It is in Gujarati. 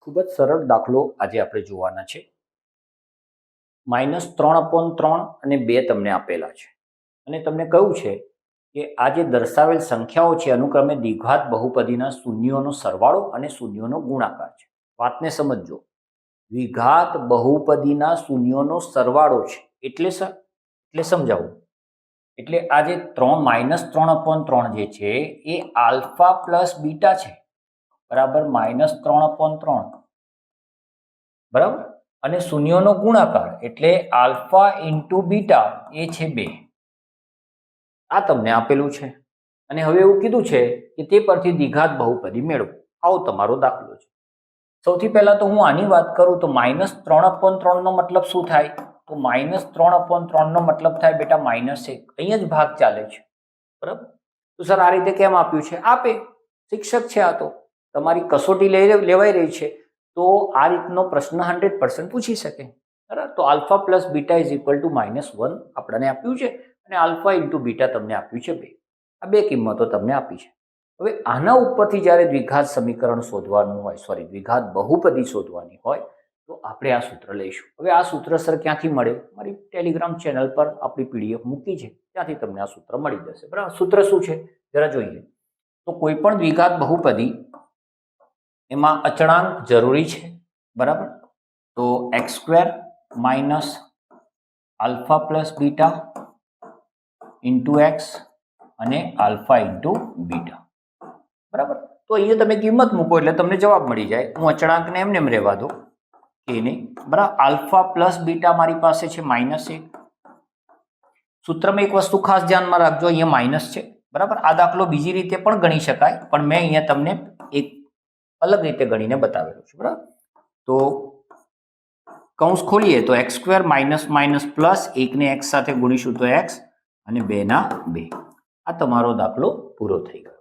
ખૂબ જ સરળ દાખલો આજે આપણે જોવાના છે. માઇનસ ત્રણ અપોન ત્રણ અને બે તમને આપેલા છે. અને તમને કહ્યું છે કે આ જે દર્શાવેલ સંખ્યાઓ છે, અનુક્રમે દ્વિઘાત બહુપદીના શૂન્યોનો સરવાળો અને શૂન્યોનો ગુણાકાર છે. વાતને સમજજો. દ્વિઘાત બહુપદીના શૂન્યોનો સરવાળો છે. એટલે એટલે સમજાવું. એટલે આ જે ત્રણ માઇનસ ત્રણ અપોન ત્રણ જે છે, એ આલ્ફા પ્લસ બીટા છે. બરાબર માઇનસ ત્રણ અપોન ત્રણ. બરાબર? અને શૂન્યોનો ગુણાકાર એટલે આલ્ફા ઇન્ટુ બીટા એ છે બે. આ તમને આપેલું છે. અને હવે એવું કીધું છે કે તે પરથી દ્વિઘાત બહુપદી મેળવો. આવો તમારો દાખલો છે. સૌથી પહેલાં તો હું આની વાત કરું તો માઇનસ ત્રણ અપોન ત્રણનો મતલબ શું થાય? તો માઇનસ ત્રણ અપોન ત્રણનો મતલબ થાય બેટા માઇનસ એક. અહીંયા જ ભાગ ચાલે છે. બરાબર? તો સર આ રીતે કેમ આપ્યું છે? આપે. શિક્ષક છે આ તો. તમારી કસોટી લઈ લેવાઈ રહી છે, તો આ રીતનો પ્રશ્ન હંડ્રેડ પર્સન્ટ પૂછી શકે. બરાબર? તો alpha plus beta is equal to minus one આપણને આપ્યું છે અને આલ્ફા ઇન્ટુ બીટા તમને આપ્યું છે બે. આ બે કિંમતો તમને આપી છે. હવે આના ઉપરથી જ્યારે દ્વિઘાત સમીકરણ શોધવાનું હોય સોરી દ્વિઘાત બહુપદી શોધવાની હોય, તો આપણે આ સૂત્ર લઈશું. હવે આ સૂત્ર સર ક્યાંથી મળે મારી ટેલિગ્રામ ચેનલ પર આપણી પીડીએફ મૂકી છે. ત્યાંથી તમને આ સૂત્ર મળી જશે. બરાબર? સૂત્ર શું છે? જરા જોઈએ. તો કોઈ પણ દ્વિઘાત બહુપદી એમાં અચળાંક જરૂરી છે, બરાબર? તો X square minus alpha plus beta into X અને આલ્ફા ઇન્ટુ બીટા બરાબર? તો અહીંયા તમે કિંમત મૂકો એટલે તમને જવાબ મળી જાય. હું અચળાંકને એમને એમ રહેવા દો. કે નહીં? બરાબર? આલ્ફા પ્લસ બીટા મારી પાસે છે માઇનસ એક. સૂત્રમાં એક વસ્તુ ખાસ ધ્યાનમાં રાખજો, અહીંયા માઇનસ છે. બરાબર? આ દાખલો બીજી રીતે પણ ગણી શકાય, પણ મેં અહીંયા તમને એક અલગ રીતે ગણીને બતાવેલું છે, બરાબર? તો કૌંસ ખોલીએ તો X square minus minus plus એકને એક્સ સાથે ગુણીશું તો એક્સ અને બેના બે. આ તમારો દાખલો પૂરો થઈ ગયો.